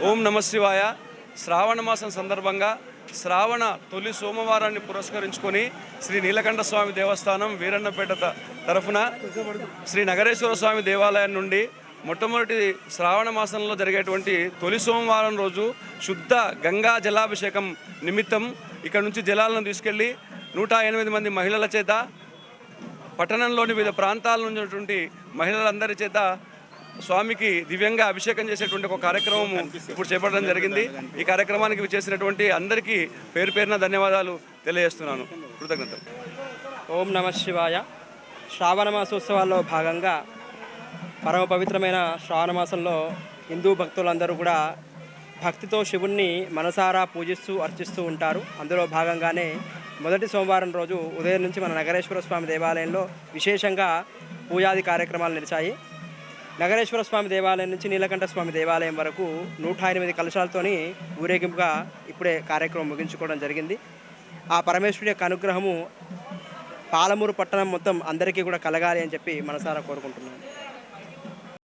ఓం నమ శివాయ. శ్రావణ మాసం సందర్భంగా శ్రావణ తొలి సోమవారాన్ని పురస్కరించుకొని శ్రీ నీలకంఠ స్వామి దేవస్థానం వీరన్నపేట తరఫున శ్రీ నగరేశ్వర స్వామి దేవాలయం నుండి మొట్టమొదటి శ్రావణ మాసంలో జరిగేటువంటి తొలి సోమవారం రోజు శుద్ధ గంగా జలాభిషేకం నిమిత్తం ఇక్కడ నుంచి జలాలను తీసుకెళ్ళి నూట ఎనిమిది మంది మహిళల చేత పట్టణంలోని వివిధ ప్రాంతాల నుంచి ఉన్నటువంటి మహిళలందరి చేత స్వామికి దివ్యంగా అభిషేకం చేసేటువంటి ఒక కార్యక్రమం ఇప్పుడు చేపట్టడం జరిగింది. ఈ కార్యక్రమానికి చేసినటువంటి అందరికీ పేరు పేరున ధన్యవాదాలు తెలియజేస్తున్నాను. కృతజ్ఞతలు. ఓం నమ శివాయ. శ్రావణ మాసోత్సవాల్లో భాగంగా పరమ పవిత్రమైన శ్రావణ మాసంలో హిందూ భక్తులందరూ కూడా భక్తితో శివుణ్ణి మనసారా పూజిస్తూ అర్చిస్తూ ఉంటారు. అందులో భాగంగానే మొదటి సోమవారం రోజు ఉదయం నుంచి మన నగరేశ్వర స్వామి దేవాలయంలో విశేషంగా పూజాది కార్యక్రమాలు నిలిచాయి. నగరేశ్వర స్వామి దేవాలయం నుంచి నీలకంఠ స్వామి దేవాలయం వరకు నూట ఎనిమిది కలశాలతోని ఊరేగింపుగా ఇప్పుడే కార్యక్రమం ముగించుకోవడం జరిగింది. ఆ పరమేశ్వరుడి యొక్క అనుగ్రహము పాలమూరు పట్టణం మొత్తం అందరికీ కూడా కలగాలి అని చెప్పి మనసారా కోరుకుంటున్నాను.